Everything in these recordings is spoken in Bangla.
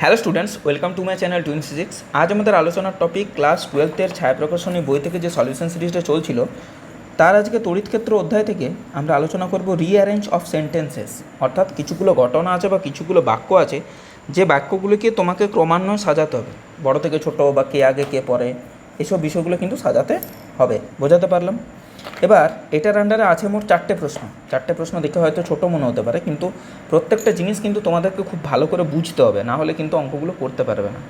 Hello students welcome to my channel twin physics আজ আমাদের আলোচনার টপিক ক্লাস টুয়েলথের ছায়াপ্রকাশনী বই থেকে যে সলিউশন সিরিজটা চলছিল, তার আজকে তড়িৎ ক্ষেত্র অধ্যায় থেকে আমরা আলোচনা করব রিঅ্যারেঞ্জ অফ সেন্টেন্সেস অর্থাৎ কিছুগুলো ঘটনা আছে বা কিছুগুলো বাক্য আছে, যে বাক্যগুলোকে তোমাকে ক্রমান্বয়ে সাজাতে হবে। বড় থেকে ছোট বা কে আগে কে পরে, এসব বিষয়গুলো কিন্তু সাজাতে হবে। বোঝাতে পারলাম? এবার, এটার আন্ডারে আছে মোট চারটে প্রশ্ন। চারটে প্রশ্ন দেখে হয়তো ছোটো মনে হতে পারে, কিন্তু প্রত্যেকটা জিনিস কিন্তু তোমাদেরকে খুব ভালো করে বুঝতে হবে, না হলে কিন্তু অঙ্কগুলো করতে পারবে না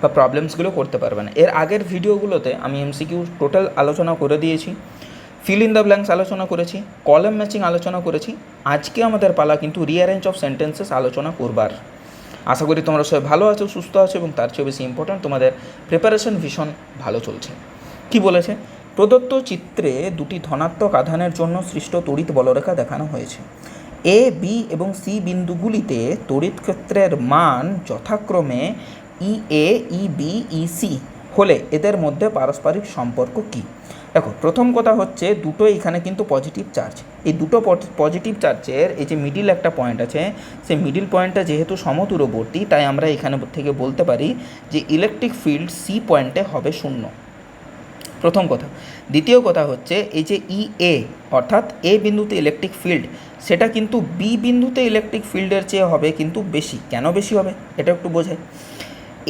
বা প্রবলেমসগুলো করতে পারবে না। এর আগের ভিডিওগুলোতে আমি এমসিকিউ টোটাল আলোচনা করে দিয়েছি ফিল ইন দ্য ব্ল্যাঙ্কস আলোচনা করেছি কলাম ম্যাচিং আলোচনা করেছি, আজকে আমাদের পালা কিন্তু রিঅ্যারেঞ্জ অফ সেন্টেন্সেস আলোচনা করবার। আশা করি তোমরা সবাই ভালো আছো, সুস্থ আছো, এবং তার চেয়ে বেশি ইম্পর্ট্যান্ট তোমাদের প্রিপারেশন ভীষণ ভালো চলছে। কি বলেছে? প্রদত্ত চিত্রে দুটি ধনাত্মক আধানের জন্য সৃষ্ট তড়িৎ বলরেখা দেখানো হয়েছে। এ, বি এবং সি বিন্দুগুলিতে তড়িৎ ক্ষেত্রের মান যথাক্রমে ই, A, E, B, E, C হলে এদের মধ্যে পারস্পরিক সম্পর্ক কী? দেখো, প্রথম কথা হচ্ছে দুটো এখানে কিন্তু পজিটিভ চার্জ এই দুটো পজিটিভ চার্জের এই যে মিডিল একটা পয়েন্ট আছে, সেই মিডিল পয়েন্টটা যেহেতু সমদূরবর্তী তাই আমরা এখানে থেকে বলতে পারি যে ইলেকট্রিক ফিল্ড সি পয়েন্টে হবে শূন্য। প্রথম কথা। দ্বিতীয় কথা হচ্ছে এই যে ই এ অর্থাৎ এ বিন্দুতে ইলেকট্রিক ফিল্ড সেটা কিন্তু বি বিন্দুতে ইলেকট্রিক ফিল্ডের চেয়ে হবে কিন্তু বেশি। কেন বেশি হবে? এটা একটু বোঝায়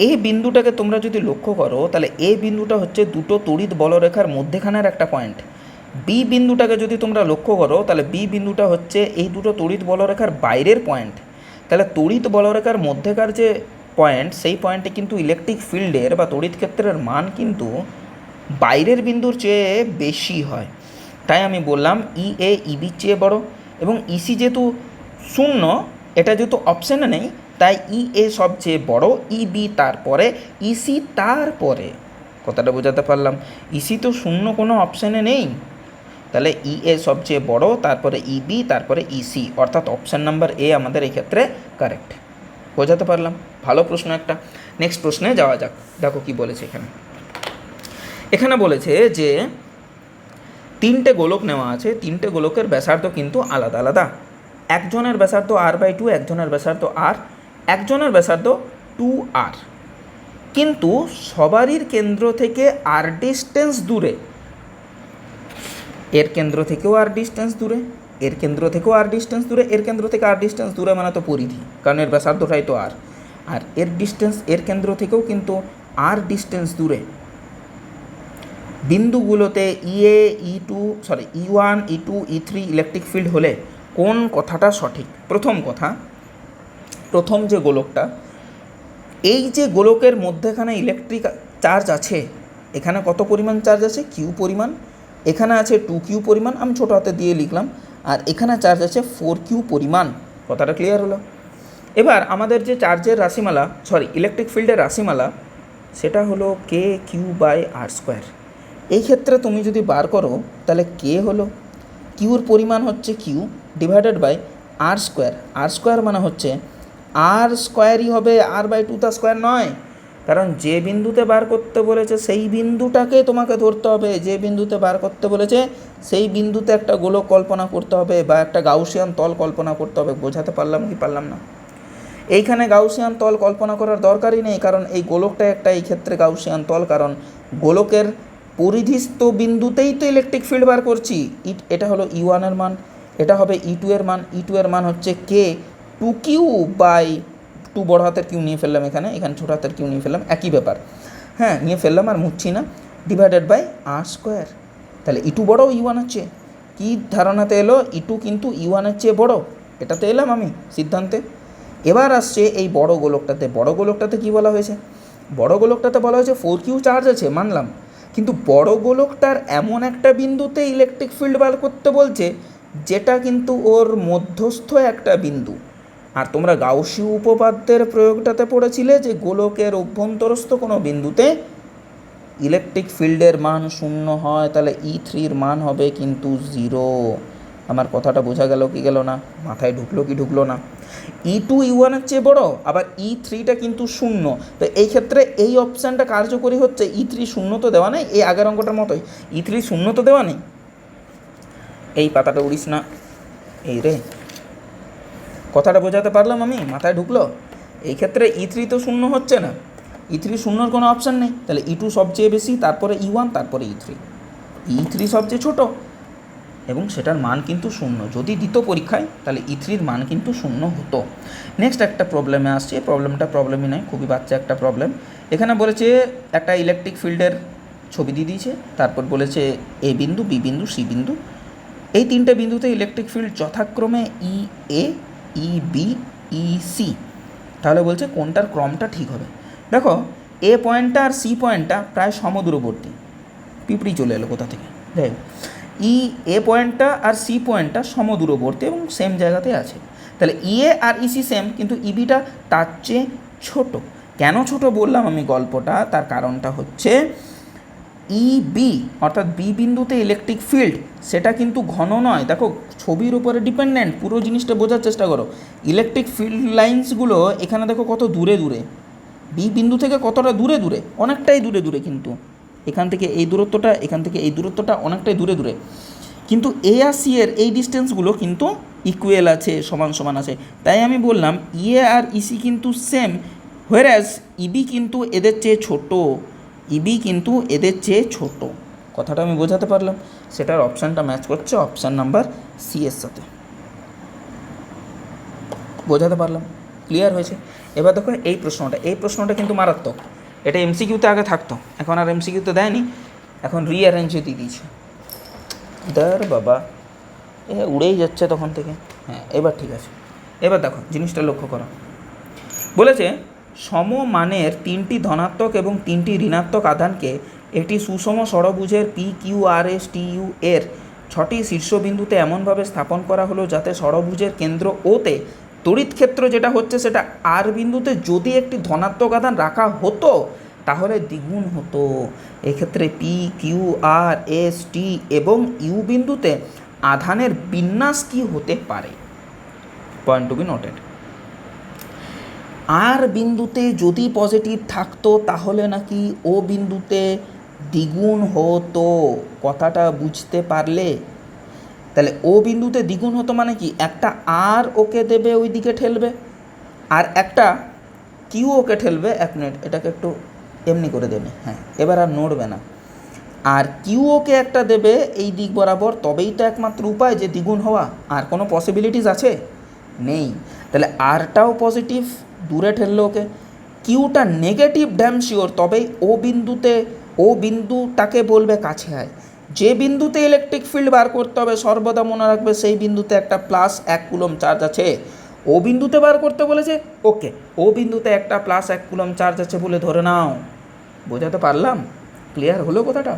এ বিন্দুটাকে তোমরা যদি লক্ষ্য করো, তাহলে এ বিন্দুটা হচ্ছে দুটো তড়িৎ বলরেখার মধ্যেখানের একটা পয়েন্ট বি বিন্দুটাকে যদি তোমরা লক্ষ্য করো, তাহলে বি বিন্দুটা হচ্ছে এই দুটো তড়িৎ বলরেখার বাইরের পয়েন্ট তাহলে তড়িৎ বলরেখার মধ্যেকার যে পয়েন্ট সেই পয়েন্টে কিন্তু ইলেকট্রিক ফিল্ডের বা তড়িৎ ক্ষেত্রের মান কিন্তু বাইরের বিন্দুর চেয়ে বেশি হয়। তাই আমি বললাম ই এ ইবির চেয়ে বড় এবং ইসি যেহেতু শূন্য, এটা যেহেতু অপশানে নেই, তাই ই এ সবচেয়ে বড় ই বি তারপরে ইসি তারপরে। কথাটা বোঝাতে পারলাম। ইসি তো শূন্য কোনো অপশানে নেই। তাহলে ই এ সবচেয়ে বড়, তারপরে ইবি তারপরে ইসি অর্থাৎ অপশান নাম্বার এ আমাদের এই ক্ষেত্রে কারেক্ট বোঝাতে পারলাম? ভালো প্রশ্ন একটা। নেক্সট প্রশ্নে যাওয়া যাক। দেখো কি বলেছে এখানে। এখানে বলেছে যে তিনটে গোলক নেওয়া আছে, তিনটে গোলকের ব্যাসার্ধ কিন্তু আলাদা আলাদা। একজনের ব্যাসার্ধ আর বাই টু একজনের ব্যাসার্ধ আর একজনের ব্যাসার্ধ টু আর কিন্তু সবারই কেন্দ্র থেকে আর ডিস্টেন্স দূরে। এর কেন্দ্র থেকেও আর ডিস্টেন্স দূরে, এর কেন্দ্র থেকেও আর ডিস্টেন্স দূরে, এর কেন্দ্র থেকে আর ডিস্টেন্স দূরে মানে তো পরিধি, কারণ এর ব্যাসার্ধটাই তো আর আর এর ডিস্টেন্স এর কেন্দ্র থেকেও কিন্তু আর ডিস্টেন্স দূরে। বিন্দুগুলোতে E A E two sorry E one E two E three electric field হলে কোন কথাটা সঠিক? প্রথম কথা, প্রথম যে গোলকটা, এই যে গোলকের মধ্যেখানে ইলেকট্রিক চার্জ আছে, এখানে কত পরিমাণ চার্জ আছে? কিউ পরিমাণ, এখানে আছে টু কিউ পরিমাণ, আমি ছোটো হাতে দিয়ে লিখলাম, আর এখানে চার্জ আছে ফোর কিউ পরিমাণ। কথাটা ক্লিয়ার হলো? এবার আমাদের যে চার্জের রাশিমালা সরি ইলেকট্রিক ফিল্ডের রাশিমালা, সেটা হলো k q by r square এই ক্ষেত্রে তুমি যদি বার করো, তাহলে কে হলো কিউর পরিমাণ হচ্ছে q divided by r square r square মানে হচ্ছে আর স্কোয়ারই হবে আর বাই টু তা স্কোয়ার নয়। কারণ যে বিন্দুতে বার করতে বলেছে, সেই বিন্দুটাকে তোমাকে ধরতে হবে। যে বিন্দুতে বার করতে বলেছে, সেই বিন্দুতে একটা গোলক কল্পনা করতে হবে বা একটা গাউসিয়ান তল কল্পনা করতে হবে। বোঝাতে পারলাম কি পারলাম না? এইখানে গাউসিয়ান তল কল্পনা করার দরকারই নেই, কারণ এই গোলকটা একটা এই ক্ষেত্রে গাউসিয়ান তল, কারণ গোলকের পরিধিস্থ বিন্দুতেই তো ইলেকট্রিক ফিল্ড বার করছি। ইট, এটা হলো ই ওয়ানের মান, এটা হবে ই টু এর মান। ই টু এর মান হচ্ছে k two q by two বড় হাতের কিউ নিয়ে ফেললাম এখানে এখানে ছোটো হাতের কিউ নিয়ে ফেললাম, একই ব্যাপার। হ্যাঁ নিয়ে ফেললাম আর মুচ্ছি না। ডিভাইডেড বাই আর স্কোয়ার তাহলে ই টু বড় ই ওয়ানের চেয়ে। কী ধারণাতে এলো? ই টু কিন্তু ই ওয়ানের চেয়ে বড়। এটাতে এলাম আমি, সিদ্ধান্তে। এবার আসছে এই বড় গোলকটাতে। বড় গোলকটাতে কি বলা হয়েছে? বড় গোলকটাতে বলা হয়েছে ফোর কিউ চার্জ আছে, মানলাম। কিন্তু বড় গোলকটার এমন একটা বিন্দুতে ইলেকট্রিক ফিল্ড বার করতে বলছে, যেটা কিন্তু ওর মধ্যস্থ একটা বিন্দু। আর তোমরা গাউসি উপপাদ্যের প্রয়োগটাতে পড়েছিলে যে গোলকের অভ্যন্তরস্থ কোনো বিন্দুতে ইলেকট্রিক ফিল্ডের মান শূন্য হয়, তাহলে ই থ্রির মান হবে কিন্তু জিরো আমার কথাটা বোঝা গেল কি গেল না? মাথায় ঢুকলো কি ঢুকলো না? ই টু ই ওয়ানের চেয়ে বড়, আবার ই থ্রিটা কিন্তু শূন্য। তো এই ক্ষেত্রে এই অপশানটা কার্যকরী হচ্ছে ই থ্রি শূন্য তো দেওয়া নেই, এই আগের অঙ্কটার মতোই। ই থ্রি শূন্য তো দেওয়া নেই। এই পাতাটা উড়িস না। এই রে। কথাটা বোঝাতে পারলাম আমি? মাথায় ঢুকলো? এই ক্ষেত্রে ই থ্রি তো শূন্য হচ্ছে না। ই থ্রি শূন্যর কোনো অপশান নেই। তাহলে ই টু সবচেয়ে বেশি, তারপরে ই ওয়ান তারপরে ই থ্রি ই থ্রি সবচেয়ে ছোট। এবং সেটার মান কিন্তু শূন্য। যদি দিত পরীক্ষায়, তাহলে ই থ্রির মান কিন্তু শূন্য হতো। নেক্সট একটা প্রবলেমে আসছে। প্রবলেমটা প্রবলেমই নয়, খুবই বাচ্চা একটা প্রবলেম এখানে বলেছে, একটা ইলেকট্রিক ফিল্ডের ছবি দিয়ে দিয়েছে। তারপর বলেছে, এ বিন্দু, বি বিন্দু, সি বিন্দু। এই তিনটে বিন্দুতে ইলেকট্রিক ফিল্ড যথাক্রমে ই A E B E C তাহলে বলছে, কোনটার ক্রমটা ঠিক হবে? দেখো, এ পয়েন্টটা আর সি পয়েন্টটা প্রায় সমদূরবর্তী। পিঁপড়ি চলে এলো কোথা থেকে? দেখ ই, এ পয়েন্টটা আর সি পয়েন্টটা সমদূরবর্তী এবং সেম জায়গাতে আছে। তাহলে ই এ আর ইসি সেম কিন্তু ইবিটা তার চেয়ে ছোট। কেন ছোট বললাম আমি গল্পটা? তার কারণটা হচ্ছে ই বি, অর্থাৎ বি বিন্দুতে ইলেকট্রিক ফিল্ড সেটা কিন্তু ঘন নয়। দেখো, ছবির উপরে ডিপেন্ডেন্ট পুরো জিনিসটা বোঝার চেষ্টা করো। ইলেকট্রিক ফিল্ড লাইন্সগুলো এখানে দেখো কত দূরে দূরে। বি বিন্দু থেকে কতটা দূরে দূরে? অনেকটাই দূরে দূরে কিন্তু। এখান থেকে এই দূরত্বটা, এখান থেকে এই দূরত্বটা অনেকটাই দূরে দূরে। কিন্তু এ আর সি এর এই ডিস্টেন্সগুলো কিন্তু ইকুয়েল আছে, সমান সমান আছে। তাই আমি বললাম ইএ আর ইসি কিন্তু সেম হোয়ারাজ ইবি কিন্তু এদের চেয়ে ছোট। ইবি কিন্তু এদের চেয়ে ছোট। কথাটা আমি বোঝাতে পারলাম। সেটার অপশানটা ম্যাচ করছে অপশান নাম্বার সি এর সাথে। বোঝাতে পারলাম। ক্লিয়ার হয়েছে? এবার দেখো এই প্রশ্নটা। এই প্রশ্নটা কিন্তু মারাত্মক। এটা এমসিকিউতে আগে থাকতো, এখন আর এমসিকিউতে দেয়নি, এখন রিঅ্যারেঞ্জে দিয়ে দিয়েছে। দার বাবা, এ উড়েই যাচ্ছে তখন থেকে। হ্যাঁ এবার ঠিক আছে। এবার দেখো, জিনিসটা লক্ষ্য করো। বলেছে সমমানের তিনটি ধনাত্মক এবং তিনটি ঋণাত্মক আধানকে একটি সুষম ষড়ভুজের P Q R S T U এর ছটি শীর্ষবিন্দুতে এমনভাবে স্থাপন করা হলো যাতে ষড়ভুজের কেন্দ্র ওতে তড়িৎ ক্ষেত্র যেটা হচ্ছে সেটা আর বিন্দুতে যদি একটি ধনাত্মক আধান রাখা হতো, তাহলে দ্বিগুণ হতো। এক্ষেত্রে P Q R S T এবং ইউ বিন্দুতে আধানের বিন্যাস কি হতে পারে? Point to be noted R বিন্দুতে যদি পজিটিভ থাকতো, তাহলে নাকি ও বিন্দুতে দ্বিগুণ হতো। কথাটা বুঝতে পারলে তাহলে ও বিন্দুতে দ্বিগুণ হতো মানে কি? একটা আর ওকে দেবে ওই দিকে ঠেলবে, আর একটা কিউ ওকে ঠেলবে, এক মিনিট, এটাকে একটু এমনি করে দেবে হ্যাঁ এবার আর নড়বে না। আর কিউ ওকে একটা দেবে এই দিক বরাবর, তবেই তো একমাত্র উপায় যে দ্বিগুণ হওয়া। আর কোনো পসিবিলিটিস আছে? নেই। তাহলে আরটাও পজিটিভ দূরে ঠেললো ওকে। কিউটা নেগেটিভ ড্যাম শিওর তবেই ও বিন্দুতে, ও বিন্দু তাকে বলবে কাছে আয়। যে বিন্দুতে ইলেকট্রিক ফিল্ড বার করতে হবে, সর্বদা মনে রাখবে সেই বিন্দুতে একটা প্লাস এক কুলম চার্জ আছে। ও বিন্দুতে বার করতে বলেছে ওকে ও বিন্দুতে একটা প্লাস এক কুলম চার্জ আছে বলে ধরে নাও। বোঝাতে পারলাম? ক্লিয়ার হলো কথাটা?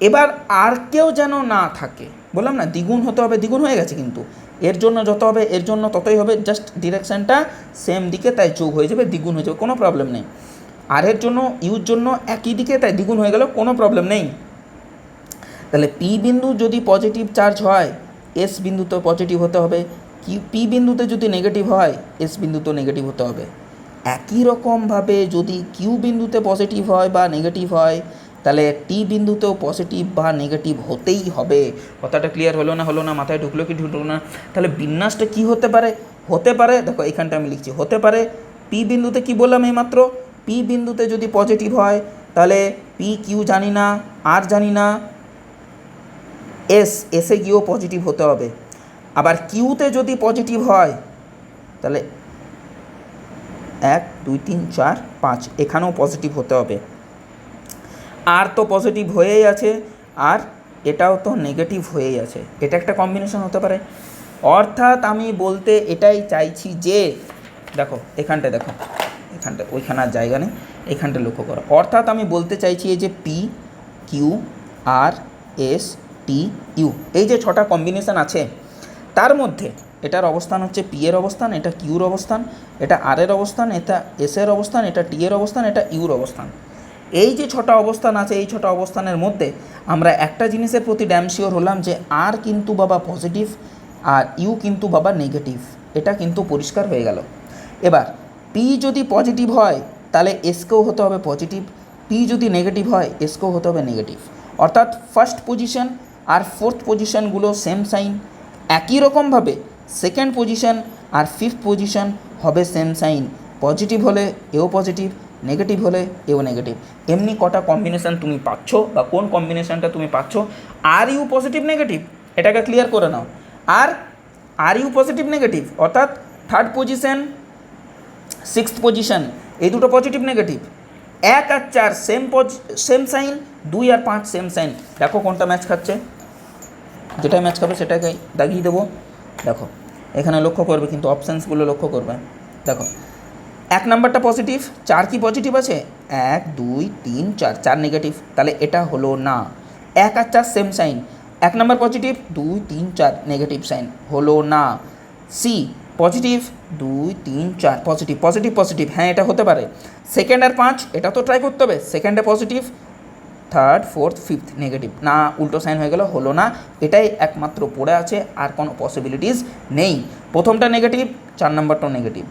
এবার আর কেউ যেন না থাকে, বললাম না, দ্বিগুণ হতে হবে, দ্বিগুণ হয়ে গেছে কিন্তু। এর জন্য যত হবে, এর জন্য ততই হবে জাস্ট ডিরেকশানটা সেম দিকে, তাই যোগ হয়ে যাবে, দ্বিগুণ হয়ে যাবে, কোনো প্রবলেম নেই। আর এর জন্য ইউর জন্য একই দিকে, তাই দ্বিগুণ হয়ে গেল, কোনো প্রবলেম নেই। তাহলে পি বিন্দু যদি পজিটিভ চার্জ হয় এস বিন্দু তো পজিটিভ হতে হবে। কি পি বিন্দুতে যদি নেগেটিভ হয় এস বিন্দু তো নেগেটিভ হতে হবে। একই রকমভাবে যদি কিউ বিন্দুতে পজিটিভ হয় বা নেগেটিভ হয়, তাহলে টি বিন্দুতেও পজিটিভ বা নেগেটিভ হতেই হবে। কথাটা ক্লিয়ার হলো না হলো না, মাথায় ঢুকলো কি ঢুকলো না? তাহলে বিন্যাসটা কি হতে পারে? হতে পারে, দেখো এখানটা আমি লিখছি, হতে পারে পি বিন্দুতে কি বললাম এইমাত্র? পি বিন্দুতে যদি পজিটিভ হয়, তাহলে পি কিউ জানি না আর জানি না এস এসে গিয়েও পজিটিভ হতে হবে। আবার কিউতে যদি পজিটিভ হয়, তাহলে এক, দুই, তিন, চার, পাঁচ, এখানেও পজিটিভ হতে হবে। আর তো পজিটিভ হয়েই আছে, আর এটাও তো নেগেটিভ হয়েই আছে। এটা একটা কম্বিনেশন হতে পারে। অর্থাৎ আমি বলতে এটাই চাইছি যে, দেখো এখানটা দেখো এখানটা ওইখানে আর জায়গা নেই এখানটা লক্ষ্য করো। অর্থাৎ আমি বলতে চাইছি এই যে P Q R S T U. এই যে ছটা কম্বিনেশন আছে, তার মধ্যে এটার অবস্থান হচ্ছে পি এর অবস্থান, এটা কিউর অবস্থান, এটা আর এর অবস্থান, এটা এস এর অবস্থান, এটা টি এর অবস্থান, এটা ইউর অবস্থান। এই যে ছটা অবস্থান আছে, এই ছটা অবস্থানের মধ্যে আমরা একটা জিনিসের প্রতি ড্যাম শিওর হলাম যে আর কিন্তু বাবা পজিটিভ আর ইউ কিন্তু বাবা নেগেটিভ এটা কিন্তু পরিষ্কার হয়ে গেল। এবার পি যদি পজিটিভ হয়, তাহলে এসকেও হতে হবে পজিটিভ পি যদি নেগেটিভ হয় এসকেও হতে হবে নেগেটিভ অর্থাৎ ফার্স্ট পজিশন আর ফোর্থ পজিশনগুলো সেম সাইন একই রকমভাবে সেকেন্ড পজিশন আর ফিফথ পজিশন হবে সেম সাইন পজিটিভ হলে এও পজিটিভ নেগেটিভ হলে এও নেগেটিভ এমনি কটা কম্বিনেশান তুমি পাচ্ছ বা কোন কম্বিনেশানটা তুমি পাচ্ছ আর ইউ পজিটিভ নেগেটিভ এটাকে ক্লিয়ার করে নাও। আর আর ইউ পজিটিভ নেগেটিভ অর্থাৎ থার্ড পজিশন সিক্সথ পজিশন এই দুটো পজিটিভ নেগেটিভ এক আর চার সেম পজ সেম সাইন দুই আর পাঁচ সেম সাইন দেখো কোনটা ম্যাচ খাচ্ছে। যেটা ম্যাচ করবে সেটাকে দাগিয়ে দেবো। দেখো, এখানে লক্ষ্য করবে কিন্তু অপশানসগুলো লক্ষ্য করবে। দেখো, এক নাম্বারটা পজিটিভ চার কি পজিটিভ আছে? এক, দুই, তিন, চার চার নেগেটিভ তাহলে এটা হলো না। এক আর চার সেম সাইন এক নাম্বার পজিটিভ দুই, তিন, চার নেগেটিভ সাইন হলো না। সি পজিটিভ দুই, তিন, চার পজিটিভ পজিটিভ পজিটিভ হ্যাঁ এটা হতে পারে। সেকেন্ড আর পাঁচ, এটা তো ট্রাই করতে হবে। সেকেন্ডে positive third fourth fifth negative না, উল্টো সাইন হয়ে গেল, হলো না। এটাই একমাত্র পড়ে আছে, আর কোনো পসিবিলিটিস নেই। প্রথমটা নেগেটিভ চার নাম্বারটাও নেগেটিভ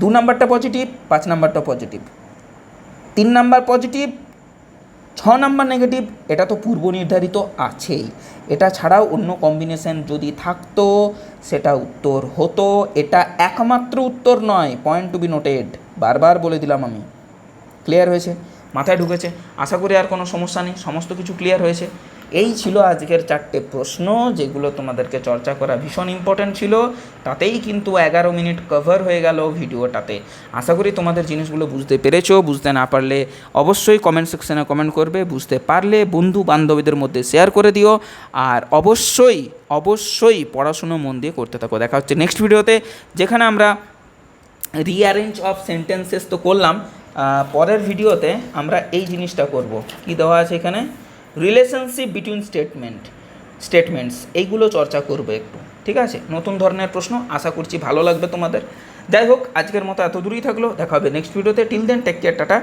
দু নাম্বারটা পজিটিভ পাঁচ নাম্বারটা পজিটিভ তিন নাম্বার পজিটিভ ছ নাম্বার নেগেটিভ এটা তো পূর্ব নির্ধারিত আছেই। এটা ছাড়াও অন্য কম্বিনেশন যদি থাকতো, সেটা উত্তর হতো। এটা একমাত্র উত্তর নয় পয়েন্ট টু বি নোটেড বারবার বলে দিলাম আমি। ক্লিয়ার হয়েছে? মাথায় ঢুকেছে। আশা করি আর কোনো সমস্যা নেই, সমস্ত কিছু ক্লিয়ার হয়েছে। এই ছিল আজকের চারটে প্রশ্ন যেগুলো তোমাদেরকে চর্চা করা ভীষণ ইম্পর্ট্যান্ট ছিল। তাতেই কিন্তু এগারো মিনিট কভার হয়ে গেল ভিডিওটাতে। আশা করি তোমাদের জিনিসগুলো বুঝতে পেরেছ, বুঝতে না পারলে অবশ্যই কমেন্ট সেকশনে কমেন্ট করবে, বুঝতে পারলে বন্ধু বান্ধবীদের মধ্যে শেয়ার করে দিও। আর অবশ্যই অবশ্যই পড়াশুনো মন দিয়ে করতে থাকো। দেখা হচ্ছে নেক্সট ভিডিওতে যেখানে আমরা রিঅ্যারেঞ্জ অফ সেন্টেন্সেস তো করলাম পরের ভিডিওতে আমরা এই জিনিসটা করব। কি দেওয়া আছে এখানে? রিলেশনশিপ বিটুইন স্টেটমেন্ট স্টেটমেন্টস এইগুলো চর্চা করবে একটু, ঠিক আছে? নতুন ধরনের প্রশ্ন, আশা করছি ভালো লাগবে তোমাদের। যাই হোক, আজকের মতো এত দূরই থাকল, দেখা হবে নেক্সট ভিডিওতে till then take care tata.